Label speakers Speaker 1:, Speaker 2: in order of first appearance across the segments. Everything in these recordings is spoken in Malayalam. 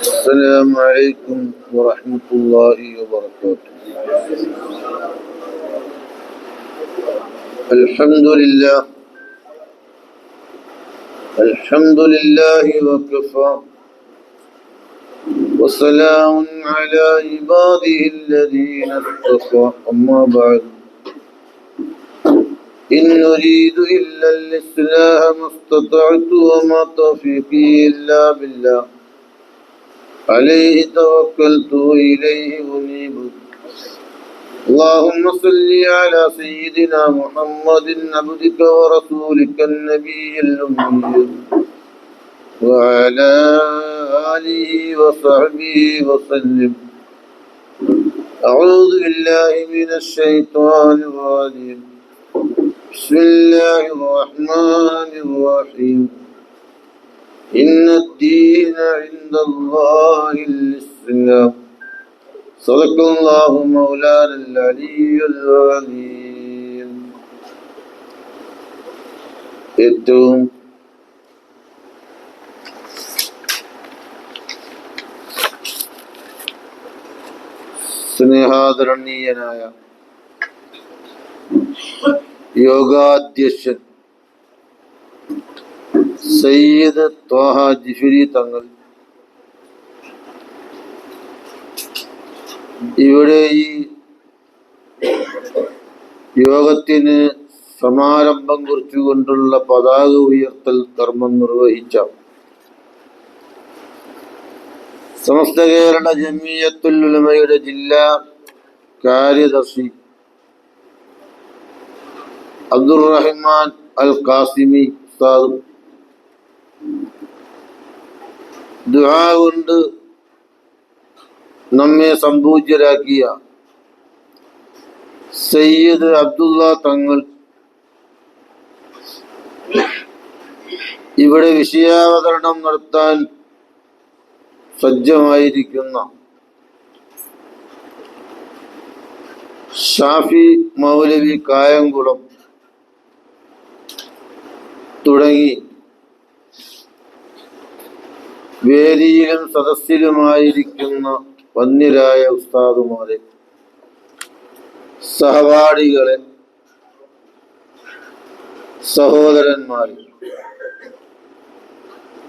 Speaker 1: السلام عليكم ورحمة الله وبركاته. الحمد لله. الحمد لله وكفى. وسلام على عباده الذين اصطفى. أما بعد. إن نريد إلا الإصلاح ما استطعت وما توفيقي إلا بالله. عليه توكلت وإليه أنيب. اللهم صل على سيدنا محمد عبدك ورسولك النبي الأمي. وعلى آله وصحبه وسلم. أعوذ بالله من الشيطان الرجيم. بسم الله الرحمن الرحيم إن الدين عند الله الإسلام صدق الله مولانا العلي العظيم ഏറ്റവും സ്നേഹാദരണീയനായ യോഗാധ്യക്ഷൻ. സയ്യിദ് ത്വാഹ ജിഫിരി തങ്ങൾ. ഇവിടെ ഈ യോഗത്തിന് സമാരംഭം കുറിച്ചുകൊണ്ടുള്ള പതാക ഉയർത്തൽ കർമ്മം നിർവഹിച്ച സമസ്ത കേരള ജമിയത്തുൽ ഉലമയുടെ ജില്ലാ കാര്യദർശി അബ്ദുറഹ്മാൻ അൽ കാസിമി ഉസ്താദും. ദുആ നമ്മെ സംപൂജ്യരാക്കിയ സയ്യിദ് അബ്ദുള്ള തങ്ങൾ ഇവിടെ വിഷയാവതരണം നടത്താൻ സജ്ജമായിരിക്കുന്ന ഷാഫി മൗലവി കായംകുളം തുടങ്ങി. വേദിയിലും സദസ്സിലുമായിരിക്കുന്ന വന്യരായ ഉസ്താദുമാരെ സഹപാഠികളെ സഹോദരന്മാരെ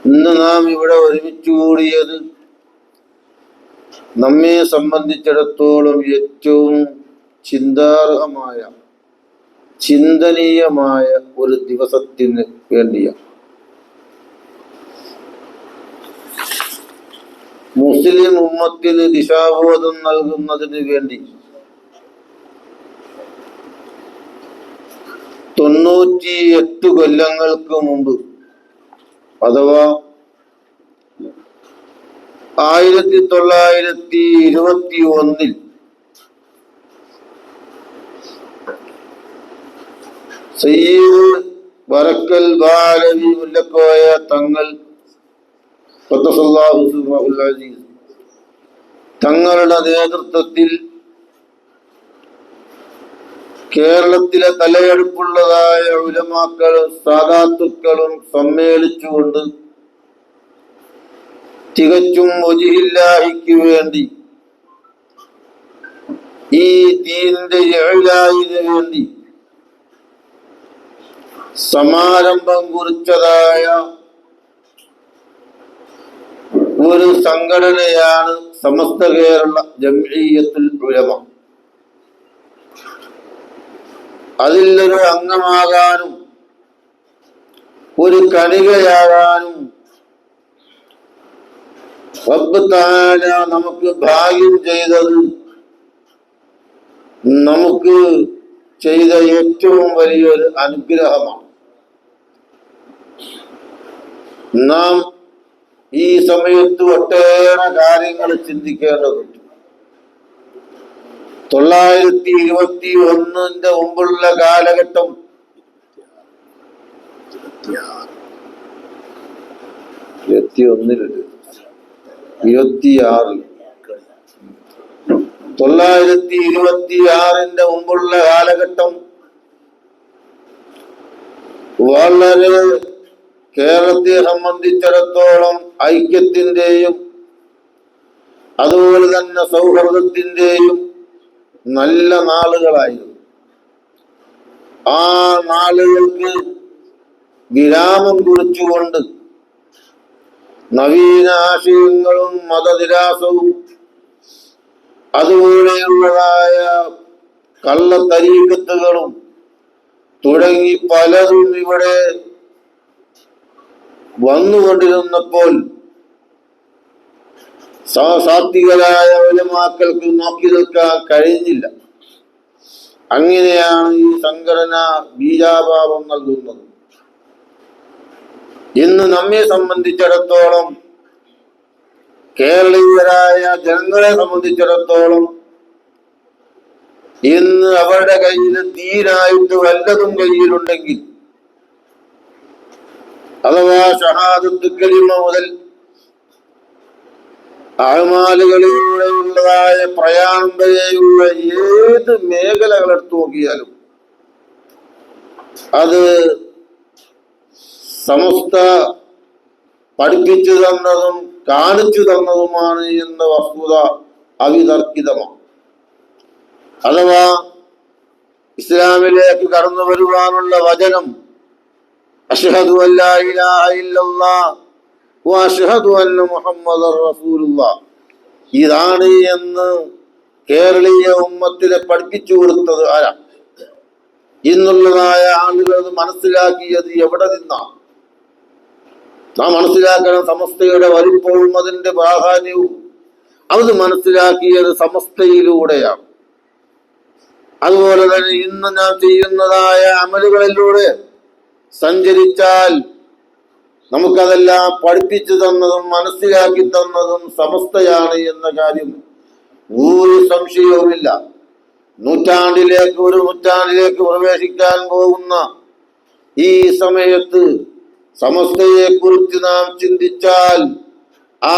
Speaker 1: ഇന്ന് നാം ഇവിടെ ഒരുമിച്ച് കൂടിയത് നമ്മെ സംബന്ധിച്ചിടത്തോളം ഏറ്റവും ചിന്താർഹമായ ചിന്തനീയമായ ഒരു ദിവസത്തിന് വേണ്ടിയാണ് മുസ്ലിം ഉമ്മത്തിന് ദിശാബോധം നൽകുന്നതിന് വേണ്ടി. തൊണ്ണൂറ്റി എട്ട് കൊല്ലങ്ങൾക്ക് മുമ്പ് അഥവാ ആയിരത്തി തൊള്ളായിരത്തി ഇരുപത്തി ഒന്നിൽ സയ്യിദ് ബാലവി മുല്ലക്കോയ തങ്ങൾ തങ്ങളുടെ നേതൃത്വത്തിൽ കേരളത്തിലെ തലയെടുപ്പുള്ളതായ ഉലമാക്കളും സാധാത്തുക്കളും സമ്മേളിച്ചുകൊണ്ട് തികച്ചും ഒജിഹില്ലാഹിക്ക് വേണ്ടി ഈ ദീനിന്റെ ഏഴായിന് വേണ്ടി സമാരംഭം കുറിച്ചതായ ഒരു സംഘടനയാണ് സമസ്ത കേരള ജംഇയ്യത്തുൽ ഉലമ. അതിലൊരു അംഗമാകാനും ഒരു കണികയാകാനും റബ്ബ് താല നമുക്ക് ഭാഗ്യം ചെയ്തത് നമുക്ക് ചെയ്ത ഏറ്റവും വലിയൊരു അനുഗ്രഹമാണ്. നാം ഈ സമയത്ത് ഒട്ടേറെ കാര്യങ്ങൾ ചിന്തിക്കേണ്ടതുണ്ട്. തൊള്ളായിരത്തി ഇരുപത്തി ഒന്നിന്റെ മുമ്പുള്ള കാലഘട്ടം ഇരുപത്തി ഒന്നിലല്ല ഇരുപത്തിയാറിൽ. തൊള്ളായിരത്തി ഇരുപത്തി ആറിന്റെ മുമ്പുള്ള കാലഘട്ടം വളരെ കേരളത്തെ സംബന്ധിച്ചിടത്തോളം ഐക്യത്തിന്റെയും അതുപോലെ തന്നെ സൗഹൃദത്തിന്റെയും നല്ല നാളുകളായിരുന്നു. ആ നാളുകൾക്ക് വിരാമം കുറിച്ചുകൊണ്ട് നവീന ആശയങ്ങളും മതനിരാസവും അതുപോലെയുള്ളതായ കള്ളത്തരീക്കത്തുകളും തുടങ്ങി പലതും ഇവിടെ വന്നുകൊണ്ടിരുന്നപ്പോൾ സാത്വികരായ ഉലമാക്കൾക്ക് നോക്കി നിൽക്കാൻ കഴിഞ്ഞില്ല. അങ്ങനെയാണ് ഈ സംഘടന ബീജാഭാവം നൽകുന്നത്. ഇന്ന് നമ്മെ സംബന്ധിച്ചിടത്തോളം കേരളീയരായ ജനങ്ങളെ സംബന്ധിച്ചിടത്തോളം ഇന്ന് അവരുടെ കയ്യിൽ തീരായിട്ട് വല്ലതും കയ്യിലുണ്ടെങ്കിൽ അഥവാ ഷഹാദത്ത് കലിമ മുതൽ അഹമാലുകളിലൂടെയുള്ളതായ പ്രയാണം വരെയുള്ള ഏത് മേഖലകൾ എടുത്തു നോക്കിയാലും അത് സമസ്ത പഠിപ്പിച്ചു തന്നതും കാണിച്ചു തന്നതുമാണ് എന്ന വസ്തുത അവിതർക്കിതമാണ്. അഥവാ ഇസ്ലാമിലേക്ക് കടന്നു വരുവാനുള്ള വചനം അഷ്ഹദു അല്ലാ ഇലാഹ ഇല്ലല്ലാഹ് വ അഷ്ഹദു അന്ന മുഹമ്മദർ റസൂലുള്ളാഹ് ഇതാണ് എന്ന് കേരളീയ ഉമ്മത്തിനെ പഠിപ്പിച്ചു കൊടുത്തത് ആരാ? ഇന്നുള്ളതായ ആളുകൾ മനസ്സിലാക്കിയത് എവിടെ നിന്നാണ് നാം മനസ്സിലാക്കണം സമസ്തയുടെ വലിപ്പവും അതിന്റെ പ്രാധാന്യവും. അത് മനസ്സിലാക്കിയത് സമസ്തയിലൂടെയാണ്. അതുപോലെ തന്നെ ഇന്ന് നാം ചെയ്യുന്നതായ അമലുകളിലൂടെ സഞ്ചരിച്ചാൽ നമുക്കതെല്ലാം പഠിപ്പിച്ചു തന്നതും മനസ്സിലാക്കി തന്നതും സമസ്തയാണ് എന്ന കാര്യം ഒരു സംശയവുമില്ല. നൂറ്റാണ്ടിലേക്ക് ഒരു നൂറ്റാണ്ടിലേക്ക് പ്രവേശിക്കാൻ പോകുന്ന ഈ സമയത്ത് സമസ്തയെ കുറിച്ച് നാം ചിന്തിച്ചാൽ ആ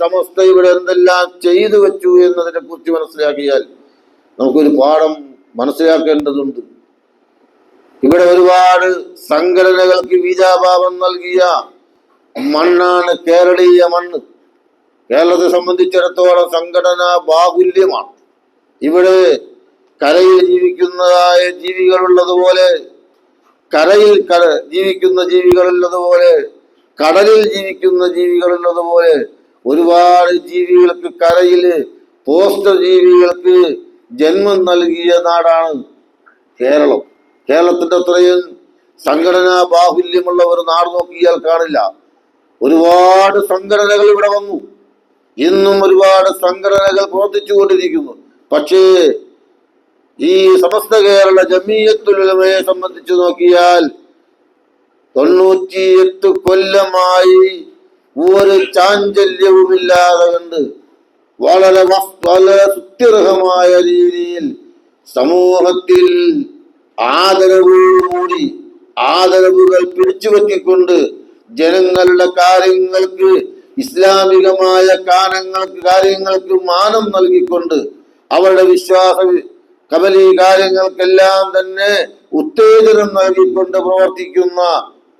Speaker 1: സമസ്ത ഇവിടെ എന്തെല്ലാം ചെയ്തു വെച്ചു എന്നതിനെ കുറിച്ച് മനസ്സിലാക്കിയാൽ നമുക്കൊരു പാഠം മനസ്സിലാക്കേണ്ടതുണ്ട്. ഇവിടെ ഒരുപാട് സംഘടനകൾക്ക് വീജാഭാവം നൽകിയ മണ്ണാണ് കേരളീയ മണ്ണ്. കേരളത്തെ സംബന്ധിച്ചിടത്തോളം സംഘടനാ ബാഹുല്യമാണ്. ഇവിടെ കരയിൽ ജീവിക്കുന്നതായ ജീവികളുള്ളതുപോലെ കരയിൽ കര ജീവിക്കുന്ന ജീവികളുള്ളതുപോലെ കടലിൽ ജീവിക്കുന്ന ജീവികളുള്ളതുപോലെ ഒരുപാട് ജീവികൾക്ക് കരയിൽ പോസ്റ്റർ ജീവികൾക്ക് ജന്മം നൽകിയ നാടാണ് കേരളം. കേരളത്തിന്റെ അത്രയും സംഘടനാ ബാഹുല്യമുള്ള ഒരു നാട് നോക്കിയാൽ കാണില്ല. ഒരുപാട് സംഘടനകൾ ഇവിടെ വന്നു. ഇന്നും ഒരുപാട് സംഘടനകൾ പ്രവർത്തിച്ചുകൊണ്ടിരിക്കുന്നു. പക്ഷേ ഈ സമസ്ത കേരള ജമീയത്തുലമയെ സംബന്ധിച്ച് നോക്കിയാൽ തൊണ്ണൂറ്റിയെട്ട് കൊല്ലമായി ഒരു ചാഞ്ചല്യവുമില്ലാതെ കണ്ട് വളരെ വളരെ സുത്യർഹമായ രീതിയിൽ സമൂഹത്തിൽ ആദരവോടുകൂടി ആദരവുകൾ പിടിച്ചുപറ്റിക്കൊണ്ട് ജനങ്ങളുടെ കാര്യങ്ങൾക്ക് ഇസ്ലാമികമായ കാരണങ്ങൾക്ക് കാര്യങ്ങൾക്ക് മാനം നൽകിക്കൊണ്ട് അവരുടെ വിശ്വാസ കബലി കാര്യങ്ങൾക്കെല്ലാം തന്നെ ഉത്തേജനം നൽകിക്കൊണ്ട് പ്രവർത്തിക്കുന്ന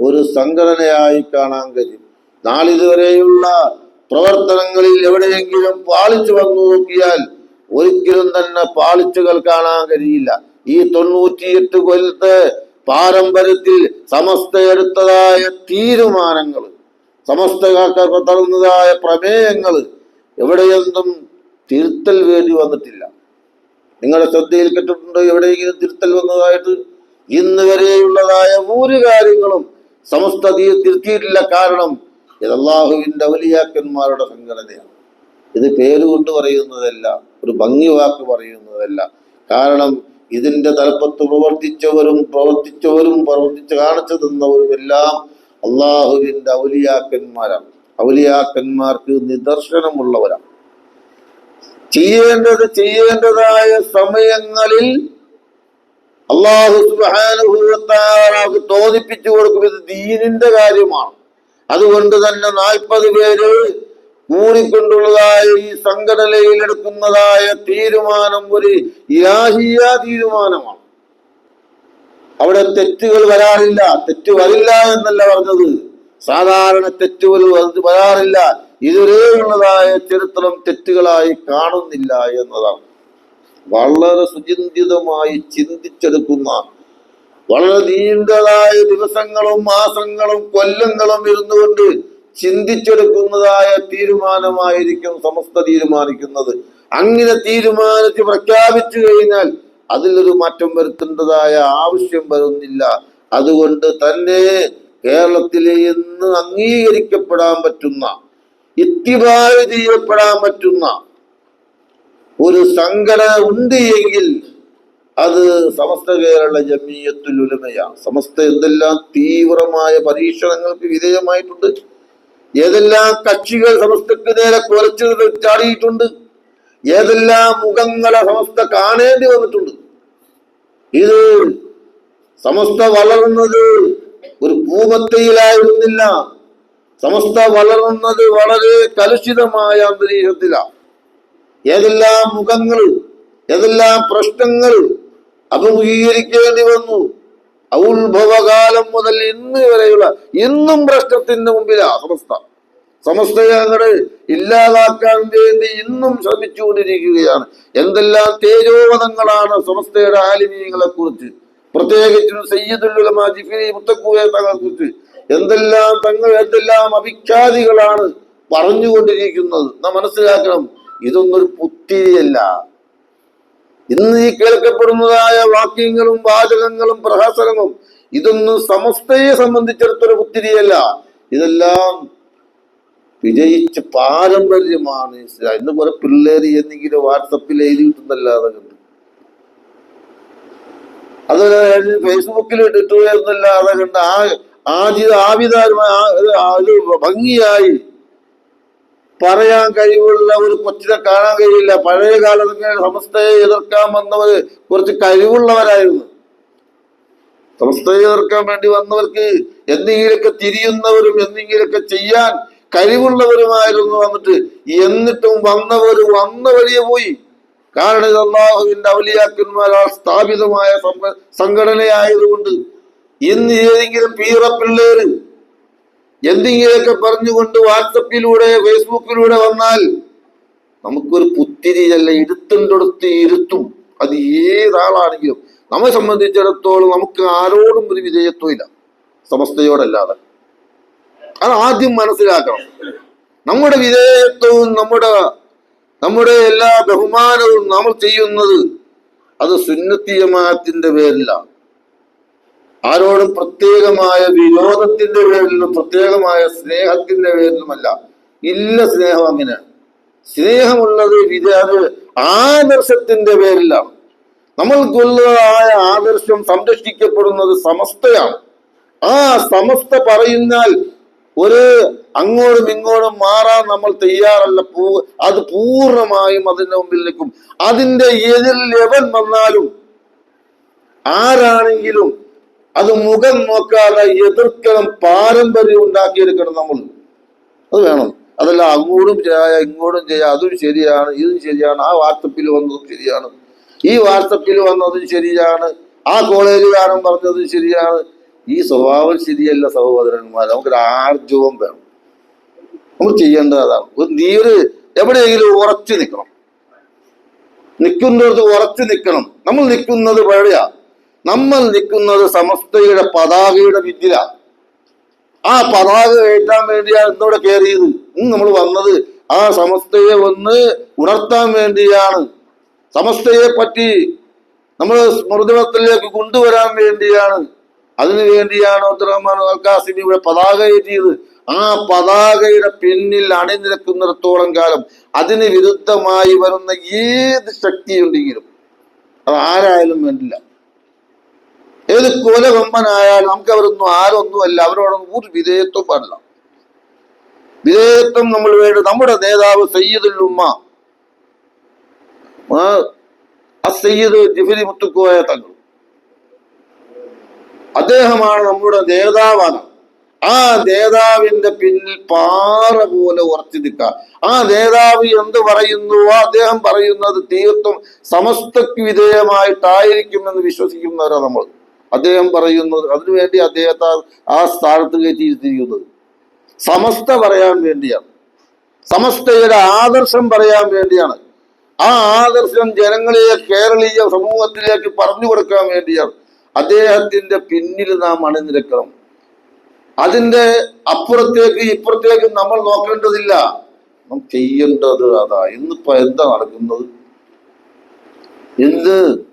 Speaker 1: ഒരു സംഘടനയായി കാണാൻ കഴിയും. നാളിതുവരെയുള്ള പ്രവർത്തനങ്ങളിൽ എവിടെയെങ്കിലും പാളിച്ചു വന്നു നോക്കിയാൽ ഒരിക്കലും തന്നെ പാളിച്ചുകൾ കാണാൻ കഴിയില്ല. ഈ തൊണ്ണൂറ്റിയെട്ട് കൊല്ലത്തെ പാരമ്പര്യത്തിൽ സമസ്ത എടുത്തതായ തീരുമാനങ്ങൾ സമസ്ത തളർന്നതായ പ്രമേയങ്ങൾ എവിടെയൊന്നും തിരുത്തൽ വേണ്ടി വന്നിട്ടില്ല. നിങ്ങളുടെ ശ്രദ്ധയിൽ കെട്ടിട്ടുണ്ടോ എവിടെയെങ്കിലും തിരുത്തൽ വന്നതായിട്ട്? ഇന്ന് വരെയുള്ളതായ ഒരു കാര്യങ്ങളും സമസ്ത തിരുത്തിയിട്ടില്ല കാരണം ഇത് അള്ളാഹുവിന്റെ ഔലിയാക്കന്മാരുടെ സംഘടനയാണ്. ഇത് പേരുകൊണ്ട് പറയുന്നതല്ല ഒരു ഭംഗി വാക്ക് പറയുന്നതല്ല. കാരണം ഇതിന്റെ തലപ്പത്ത് പ്രവർത്തിച്ചവരും പ്രവർത്തിച്ചവരും പ്രവർത്തിച്ച് കാണിച്ചു തന്നവരും എല്ലാം അള്ളാഹുവിന്റെ ഔലിയാക്കന്മാരാണ്. ഔലിയാക്കന്മാർക്ക് നിദർശനമുള്ളവരാണ്. ചെയ്യേണ്ടത് ചെയ്യേണ്ടതായ സമയങ്ങളിൽ അള്ളാഹു തോന്നിപ്പിച്ചു കൊടുക്കും. ഇത് ദീനിന്റെ കാര്യമാണ്. അതുകൊണ്ട് തന്നെ നാൽപ്പത് പേര് കൂടിക്കൊണ്ടുള്ളതായ ഈ സംഘടനയിലെടുക്കുന്നതായ തീരുമാനം ഒരു ഇലാഹിയ തീരുമാനമാണ്. അവിടെ തെറ്റുകൾ വരാറില്ല. തെറ്റ് വരില്ല എന്നല്ല പറഞ്ഞത്. സാധാരണ തെറ്റുകൾ വരാറില്ല. ഇതുവരെയുള്ളതായ ചരിത്രം തെറ്റുകളായി കാണുന്നില്ല എന്നതാണ്. വളരെ സുചിന്തിതമായി ചിന്തിച്ചെടുക്കുന്ന വളരെ നീണ്ടതായ ദിവസങ്ങളും മാസങ്ങളും കൊല്ലങ്ങളും ഇരുന്നുകൊണ്ട് ചിന്തിച്ചെടുക്കുന്നതായ തീരുമാനമായിരിക്കും സമസ്ത തീരുമാനിക്കുന്നത്. അങ്ങനെ തീരുമാനിച്ച് പ്രഖ്യാപിച്ചു കഴിഞ്ഞാൽ അതിലൊരു മാറ്റം വരുത്തേണ്ടതായ ആവശ്യം വരുന്നില്ല. അതുകൊണ്ട് തന്നെ കേരളത്തിലെ ഇന്ന് അംഗീകരിക്കപ്പെടാൻ പറ്റുന്ന ഇത്തിബായ ചെയ്യപ്പെടാൻ പറ്റുന്ന ഒരു സംഘടന ഉണ്ട് എങ്കിൽ അത് സമസ്ത കേരള ജമീയത്തുലുലമയാണ് സമസ്ത എന്തെല്ലാം തീവ്രമായ പരീക്ഷണങ്ങൾക്ക് വിധേയമായിട്ടുണ്ട്. ഏതെല്ലാം കക്ഷികൾ സമസ്തക്ക് നേരെ കുറച്ചു ചാടിയിട്ടുണ്ട്? ഏതെല്ലാം മുഖങ്ങളെ സമസ്ത കാണേണ്ടി വന്നിട്ടുണ്ട്? ഇത് സമസ്ത വളർന്നത് ഒരു ഭൂമത്തയിലായിരുന്നില്ല. സമസ്ത വളർന്നത് വളരെ കലുഷിതമായ അന്തരീക്ഷത്തിലാണ്. ഏതെല്ലാം മുഖങ്ങൾ ഏതെല്ലാം പ്രശ്നങ്ങൾ അഭിമുഖീകരിക്കേണ്ടി വന്നു? ഔത്ഭവകാലം മുതൽ ഇന്ന് വരെയുള്ള ഇന്നും പ്രശ്നത്തിന്റെ മുമ്പിലാ സമസ്ത സമസ്തയങ്ങളെ ഇല്ലാതാക്കാൻ വേണ്ടി ഇന്നും ശ്രമിച്ചുകൊണ്ടിരിക്കുകയാണ്. എന്തെല്ലാം തേജോവധങ്ങളാണ് സമസ്തയുടെ ആലിമീയങ്ങളെ കുറിച്ച് പ്രത്യേകിച്ചും സയ്യിദുല്ലുലമ ജിഫിരി മുത്തക്കൂയെ തങ്ങളെ കുറിച്ച് എന്തെല്ലാം തങ്ങൾ എന്തെല്ലാം അഭിഖ്യാതികളാണ് പറഞ്ഞുകൊണ്ടിരിക്കുന്നത്? നാം മനസ്സിലാക്കണം ഇതൊന്നൊരു പുത്തിരിയല്ല. ഇന്ന് ഈ കേൾക്കപ്പെടുന്നതായ വാക്യങ്ങളും വാചകങ്ങളും പ്രഹസനവും ഇതൊന്നും സമസ്തയെ സംബന്ധിച്ചിടത്തൊരു പുത്തിരിയല്ല ഇതെല്ലാം വിജയിച്ച പാരമ്പര്യമാണ്. ഇന്ന് കുറെ പിള്ളേര് എന്തെങ്കിലും വാട്സപ്പിൽ എഴുതിയിട്ടുണ്ടല്ലാതെ കണ്ട് അത് ഫേസ്ബുക്കിൽ ഇട്ടിട്ടു എന്നല്ലാതെ കണ്ട് ആ ആദ്യ ആവിതാരമായ ഭംഗിയായി പറയാൻ കഴിവുള്ള ഒരു കൊച്ചിനെ കാണാൻ കഴിയില്ല. പഴയ കാലത്തൊക്കെ സമസ്തയെ എതിർക്കാൻ വന്നവര് കുറച്ച് കഴിവുള്ളവരായിരുന്നു. സമസ്തയെ എതിർക്കാൻ വേണ്ടി വന്നവർക്ക് എന്തെങ്കിലുമൊക്കെ തിരിയുന്നവരും എന്തെങ്കിലുമൊക്കെ ചെയ്യാൻ കഴിവുള്ളവരുമായിരുന്നു വന്നിട്ട്. എന്നിട്ടും വന്നവർ വന്ന വഴിയെ പോയി. കാരണം ഇത് അള്ളാഹുവിന്റെ അവലിയാക്കന്മാരാൽ സ്ഥാപിതമായ സംഘ- സംഘടനയായതുകൊണ്ട് ഇന്ന് ഏതെങ്കിലും പീറപ്പിള്ളേര് എന്തെങ്കിലുമൊക്കെ പറഞ്ഞുകൊണ്ട് വാട്സപ്പിലൂടെ ഫേസ്ബുക്കിലൂടെ വന്നാൽ നമുക്കൊരു പുത്തിരിയല്ല ഇരുത്തുണ്ടൊടുത്ത് ഇരുത്തും. അത് ഏതാളാണെങ്കിലും നമ്മെ സംബന്ധിച്ചിടത്തോളം നമുക്ക് ആരോടും ഒരു വിധേയത്വമില്ല. സമസ്തയോടല്ലാതെ. അത് ആദ്യം മനസ്സിലാക്കണം. നമ്മുടെ വിധേയത്വവും നമ്മുടെ നമ്മുടെ എല്ലാ ബഹുമാനവും നമ്മൾ ചെയ്യുന്നത് അത് സുന്നത്തി ജമാഅത്തിന്റെ പേരിലാണ്. ആരോടും പ്രത്യേകമായ വിനോദത്തിന്റെ പേരിലും പ്രത്യേകമായ സ്നേഹത്തിന്റെ പേരിലുമല്ല. ഇല്ല സ്നേഹം അങ്ങനെ. സ്നേഹമുള്ളത് അത് ആദർശത്തിന്റെ പേരിലാണ്. നമ്മൾക്കുള്ളതായ ആദർശം സംരക്ഷിക്കപ്പെടുന്നത് സമസ്തയാണ്. ആ സമസ്ത പറയുന്നാൽ ഒരു അങ്ങോട്ടും ഇങ്ങോട്ടും മാറാൻ നമ്മൾ തയ്യാറല്ല. പൂ അത് പൂർണമായും അതിന്റെ മുമ്പിൽ നിൽക്കും. അതിന്റെ എതിരിൽ എവൻ വന്നാലും ആരാണെങ്കിലും അത് മുഖം നോക്കാതെ എതിർക്കണം പാരമ്പര്യം ഉണ്ടാക്കിയെടുക്കണം നമ്മൾ. അത് വേണം. അതല്ല അങ്ങോട്ടും ചെയ്യാ ഇങ്ങോട്ടും ചെയ്യാം അതും ശരിയാണ് ഇതും ശരിയാണ് ആ വാട്സപ്പിൽ വന്നതും ശരിയാണ്. ഈ വാട്സപ്പിൽ വന്നതും ശരിയാണ് ആ കോളേജുകാരൻ പറഞ്ഞതും ശരിയാണ്. ഈ സ്വഭാവം ശരിയല്ല സഹോദരന്മാർ. നമുക്കൊരു ആർജവം വേണം. നമ്മൾ ചെയ്യേണ്ടത് അതാണ്. ഒരു നീ ഒരു എവിടെയെങ്കിലും ഉറച്ചു നിൽക്കണം. നിൽക്കുന്നിടത്ത് ഉറച്ചു നിൽക്കണം. നമ്മൾ നിൽക്കുന്നത് എവിടെയാ? നമ്മൾ നിൽക്കുന്നത് സമസ്തയുടെ പതാകയുടെ വിദ്യ ആ പതാക കയറ്റാൻ വേണ്ടിയാണ് ഇന്നിവിടെ കയറിയത് ഇന്ന് നമ്മൾ വന്നത് ആ സമസ്തയെ ഒന്ന് ഉണർത്താൻ വേണ്ടിയാണ്. സമസ്തയെ പറ്റി നമ്മൾ സ്മൃതിപത്തിലേക്ക് കൊണ്ടുവരാൻ വേണ്ടിയാണ്. അതിനു വേണ്ടിയാണ് അൽക്കാസിമി ഇവിടെ പതാക കയറ്റിയത് ആ പതാകയുടെ പിന്നിൽ അണിനിരക്കുന്നിടത്തോളം കാലം അതിന് വിരുദ്ധമായി വരുന്ന ഏത് ശക്തിയുണ്ടെങ്കിലും അത് ആരായാലും വേണ്ടില്ല. ഏത് കൊലകൊമ്പനായാലും നമുക്ക് അവരൊന്നും ആരൊന്നുമല്ല അവരോടൊന്നും ഒരു വിധേയത്വം പാടില്ല. വിധേയത്വം നമ്മൾ വേണ്ട നമ്മുടെ നേതാവ് സയ്യിദുൽ ഉമ്മ. ആ, സയ്യിദ് ജിഫിരി മുത്തുക്കോയ തങ്ങൾ. അദ്ദേഹമാണ് നമ്മുടെ നേതാവാണ്. ആ നേതാവിന്റെ പിന്നിൽ പാറ പോലെ ഉറച്ചു നിൽക്കുക. ആ നേതാവ് എന്ത് പറയുന്നുവോ അദ്ദേഹം പറയുന്നത് തീർത്തും സമസ്തക്ക് വിധേയമായിട്ടായിരിക്കുമെന്ന് വിശ്വസിക്കുന്നവരാണ് നമ്മൾ. അദ്ദേഹം പറയുന്നത് അതിനുവേണ്ടി അദ്ദേഹത്തെ ആ- സ്ഥാനത്ത് കയറ്റിയിരുത്തിയിരിക്കുന്നത്. സമസ്ത പറയാൻ വേണ്ടിയാണ്. സമസ്തയുടെ ആദർശം പറയാൻ വേണ്ടിയാണ്. ആ ആദർശം ജനങ്ങളെ കേരളീയ സമൂഹത്തിലേക്ക് പറഞ്ഞു കൊടുക്കാൻ വേണ്ടിയാണ്. അദ്ദേഹത്തിന്റെ പിന്നിൽ നാം അണിനിരക്കണം. അതിന്റെ അപ്പുറത്തേക്ക് ഇപ്പുറത്തേക്ക് നമ്മൾ നോക്കേണ്ടതില്ല. നാം ചെയ്യേണ്ടത് അതാ. ഇന്നിപ്പോ എന്താ നടക്കുന്നത്? ഇന്ന്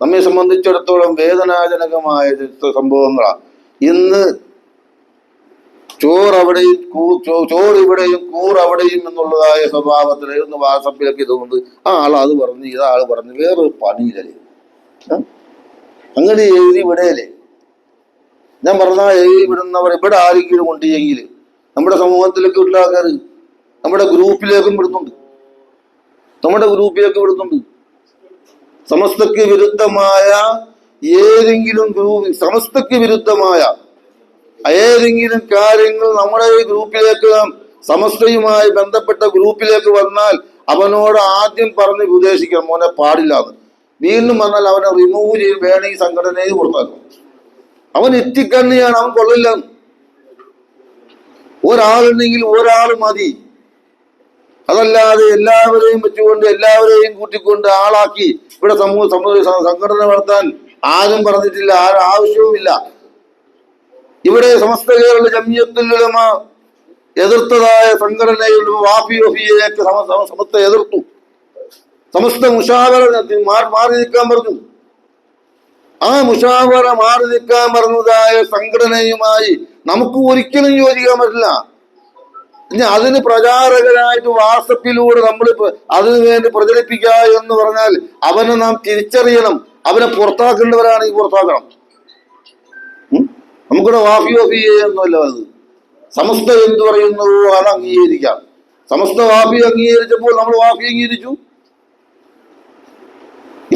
Speaker 1: നമ്മെ സംബന്ധിച്ചിടത്തോളം വേദനാജനകമായ സംഭവങ്ങളാണ്. ഇന്ന് ചോറ് അവിടെയും കൂ- ചോറ് ഇവിടെയും കൂറ് അവിടെയും എന്നുള്ളതായ സ്വഭാവത്തിൽ ഇന്ന് വാട്സപ്പിലൊക്കെ ഇതുകൊണ്ട് ആ ആൾ അത് പറഞ്ഞു ഇതാൾ പറഞ്ഞു വേറൊരു പണിയില്ലേ അങ്ങനെ എഴുതി വിടയല്ലേ ഞാൻ പറഞ്ഞാൽ എഴുതി വിടുന്നവർ ഇവിടെ ആരെങ്കിലും ഉണ്ടെങ്കിൽ നമ്മുടെ സമൂഹത്തിലേക്ക് ഉള്ള ആൾക്കാർ നമ്മുടെ ഗ്രൂപ്പിലേക്കും വിടുന്നുണ്ട്. നമ്മുടെ ഗ്രൂപ്പിലേക്ക് വിടുന്നുണ്ട്. സമസ്തക്ക് വിരുദ്ധമായ ഏതെങ്കിലും ഗ്രൂപ്പ് സമസ്തക്ക് വിരുദ്ധമായ ഏതെങ്കിലും കാര്യങ്ങൾ നമ്മുടെ ഗ്രൂപ്പിലേക്ക് സമസ്തയുമായി ബന്ധപ്പെട്ട ഗ്രൂപ്പിലേക്ക് വന്നാൽ അവനോട് ആദ്യം പറഞ്ഞ് ഉപദേശിക്കണം മോനെ പാടില്ലാതെ വീണ്ടും വന്നാൽ അവനെ റിമൂവ് ചെയ്യും വേണം ഈ സംഘടനയെ പുറത്താക്കും അവൻ എത്തിക്കണ്ണിയാണ് അവൻ കൊള്ളില്ല. ഒരാളുണ്ടെങ്കിൽ ഒരാൾ മതി. അതല്ലാതെ എല്ലാവരെയും വെച്ചുകൊണ്ട് എല്ലാവരെയും കൂട്ടിക്കൊണ്ട് ആളാക്കി ഇവിടെ സമൂഹ സമൂഹ സംഘടന നടത്താൻ ആരും പറഞ്ഞിട്ടില്ല ആരും ആവശ്യവുമില്ല. ഇവിടെ സമസ്ത കേരള ജമിയത്തുലമ എതിർത്തതായ സംഘടനയിൽ വാഫി സമ- സമസ്ത എതിർത്തു. സമസ്ത മുഷാവറ മാറി നിൽക്കാൻ പറഞ്ഞു. ആ മുഷാവറ മാറി നിൽക്കാൻ പറഞ്ഞതായ സംഘടനയുമായി നമുക്ക് ഒരിക്കലും യോജിക്കാൻ പറ്റില്ല. ഇനി അതിന് പ്രചാരകരായിട്ട് വാട്സപ്പിലൂടെ നമ്മൾ അതിനു വേണ്ടി പ്രചരിപ്പിക്കുക എന്ന് പറഞ്ഞാൽ അവനെ നാം തിരിച്ചറിയണം. അവനെ പുറത്താക്കേണ്ടവരാണ് ഈ പുറത്താക്കണം? നമുക്കിവിടെ വാഫി വാഫി ഒന്നുമല്ല അത്. സമസ്ത എന്ത് പറയുന്നുവോ അത് അംഗീകരിക്കാം. സമസ്ത വാഫി അംഗീകരിച്ചപ്പോൾ നമ്മൾ വാഫി അംഗീകരിച്ചു.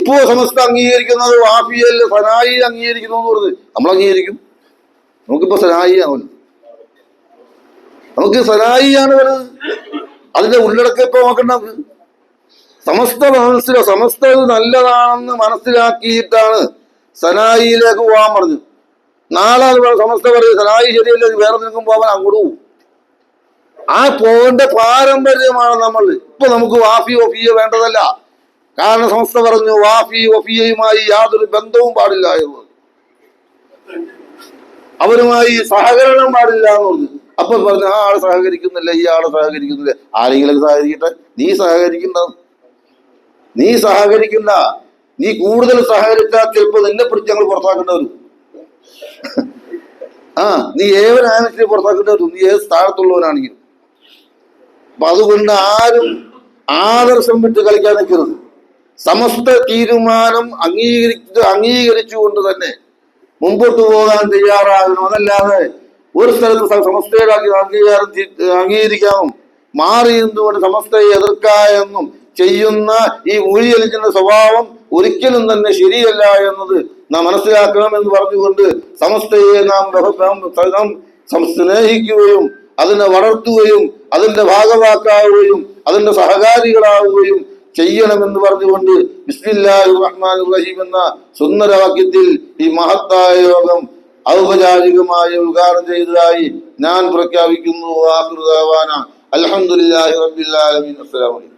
Speaker 1: ഇപ്പോ സമസ്ത അംഗീകരിക്കുന്നത് വാഫിയല്ല സനായി അംഗീകരിക്കുന്നു എന്ന് പറഞ്ഞത് നമ്മൾ അംഗീകരിക്കും. നമുക്കിപ്പോ സനായി ആണല്ലോ നമുക്ക് സനായിയാണ് വരുന്നത് അതിന്റെ ഉള്ളടക്കം ഇപ്പൊ നോക്കണ്ട. സമസ്ത മനസ്സിലോ സമസ്ത നല്ലതാണെന്ന് മനസ്സിലാക്കിയിട്ടാണ് സനായിയിലേക്ക് പോകാൻ പറഞ്ഞു. നാളെ സമസ്ത പറയും സനായി ശരിയല്ല വേറെ നിൽക്കും പോകാൻ അങ്ങോട്ട് പോകും ആ പോകേണ്ട പാരമ്പര്യമാണ് നമ്മൾ. ഇപ്പൊ നമുക്ക് വാഫി ഒഫിയ വേണ്ടതല്ല. കാരണം സമസ്ത പറഞ്ഞു വാഫി ഒഫിയയുമായി യാതൊരു ബന്ധവും പാടില്ല എന്ന് അവരുമായി സഹകരണം പാടില്ല എന്ന് പറഞ്ഞു. അപ്പൊ പറഞ്ഞു ആ ആൾ സഹകരിക്കുന്നില്ല ഈ ആൾ സഹകരിക്കുന്നില്ല. ആരെങ്കിലും സഹകരിക്കട്ടെ? നീ സഹകരിക്കണ്ട. നീ സഹകരിക്കണ്ട. നീ കൂടുതൽ സഹകരിച്ചാൽ ചിലപ്പോ നിന്നെ പിടിച്ച് ഞങ്ങൾ പുറത്താക്കേണ്ടി വരും. ആ നീ ഏവനാണെങ്കിലും പുറത്താക്കേണ്ടി വരും. നീ ഏത് സ്ഥാനത്തുള്ളവനാണെങ്കിലും. അപ്പൊ അതുകൊണ്ട് ആരും ആദർശം വിട്ട് കളിക്കാൻ നിൽക്കരുത്. സമസ്ത തീരുമാനം അംഗീകരിച്ച് അംഗീകരിച്ചുകൊണ്ട് തന്നെ മുമ്പോട്ട് പോകാൻ തയ്യാറാകണം. അതല്ലാതെ ഒരു സ്ഥലത്ത് സമസ്തയുടെ അംഗീ- അംഗീകാരം അംഗീകരിക്കാമെന്നും മാറി എന്തുകൊണ്ട് സമസ്തയെ എതിർക്കാമെന്നും ചെയ്യുന്ന ഈ ഊഴിയലിക്കുന്ന സ്വഭാവം ഒരിക്കലും തന്നെ ശരിയല്ല എന്നത് നാം മനസ്സിലാക്കണം എന്ന് പറഞ്ഞുകൊണ്ട് സമസ്തയെ നാം നാം- സ്നേഹിക്കുകയും അതിനെ വളർത്തുകയും അതിന്റെ ഭാഗവാക്കാവുകയും അതിന്റെ സഹകാരികളാവുകയും ചെയ്യണമെന്ന് പറഞ്ഞുകൊണ്ട് ബിസ്മില്ലാഹി റഹ്മാൻ റഹീം എന്ന സുന്ദരവാക്യത്തിൽ ഈ മഹത്തായ യോഗം ഔപചാരികമായി ഉദ്ഘാടനം ചെയ്തതായി ഞാൻ പ്രഖ്യാപിക്കുന്നു. അലഹമുല്ലാ അൽഹംദുലില്ലാഹി റബ്ബിൽ ആലമീൻ. അസ്സലാമു അലൈക്കും.